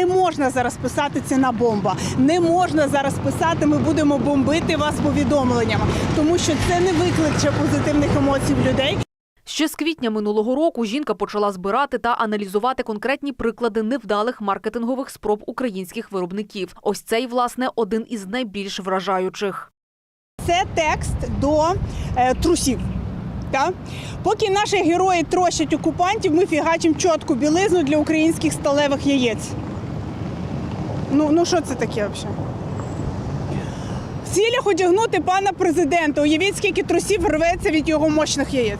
Не можна зараз писати ціна бомба. Не можна зараз писати, ми будемо бомбити вас повідомленнями, тому що це не викличе позитивних емоцій в людей. Ще з квітня минулого року жінка почала збирати та аналізувати конкретні приклади невдалих маркетингових спроб українських виробників. Ось цей, власне, один із найбільш вражаючих. Це текст до е, трусів. Так? Поки наші герої трощать окупантів, ми фігачимо чітку білизну для українських сталевих яєць. Ну, ну що це таке взагалі? В цілях одягнути пана президента. Уявіть, скільки трусів рветься від його мощних яєць.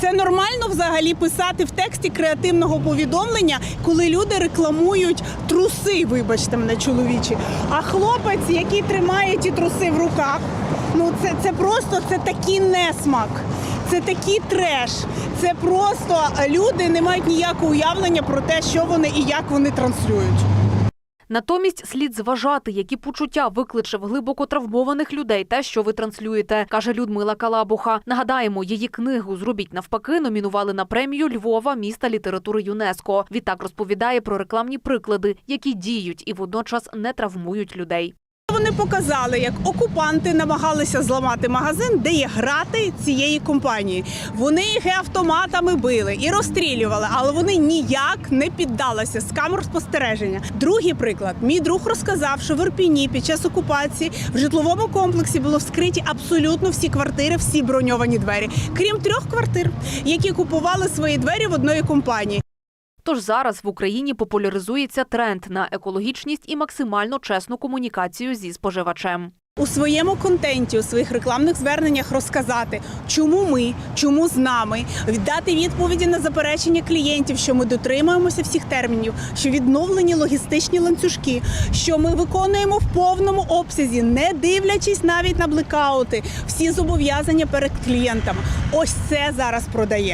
Це нормально взагалі писати в тексті креативного повідомлення, коли люди рекламують труси, вибачте мене, чоловічі. А хлопець, який тримає ті труси в руках, ну це, це просто це такий несмак. Це такий треш. Це просто люди не мають ніякого уявлення про те, що вони і як вони транслюють. Натомість слід зважати, які почуття викличе в глибоко травмованих людей те, що ви транслюєте, каже Людмила Калабуха. Нагадаємо, її книгу Зробіть навпаки номінували на премію Львова міста літератури ЮНЕСКО. Відтак розповідає про рекламні приклади, які діють і водночас не травмують людей. Вони показали, як окупанти намагалися зламати магазин, де є грати цієї компанії. Вони їх і автоматами били і розстрілювали, але вони ніяк не піддалися з камер спостереження. Другий приклад: мій друг розказав, що в Ірпіні під час окупації в житловому комплексі було вскриті абсолютно всі квартири, всі броньовані двері, крім трьох квартир, які купували свої двері в одної компанії. Тож зараз в Україні популяризується тренд на екологічність і максимально чесну комунікацію зі споживачем. у своєму контенті, у своїх рекламних зверненнях розказати, чому ми, чому з нами, віддати відповіді на заперечення клієнтів, що ми дотримуємося всіх термінів, що відновлені логістичні ланцюжки, що ми виконуємо в повному обсязі, не дивлячись навіть на блекаути, всі зобов'язання перед клієнтами. Ось це зараз продає.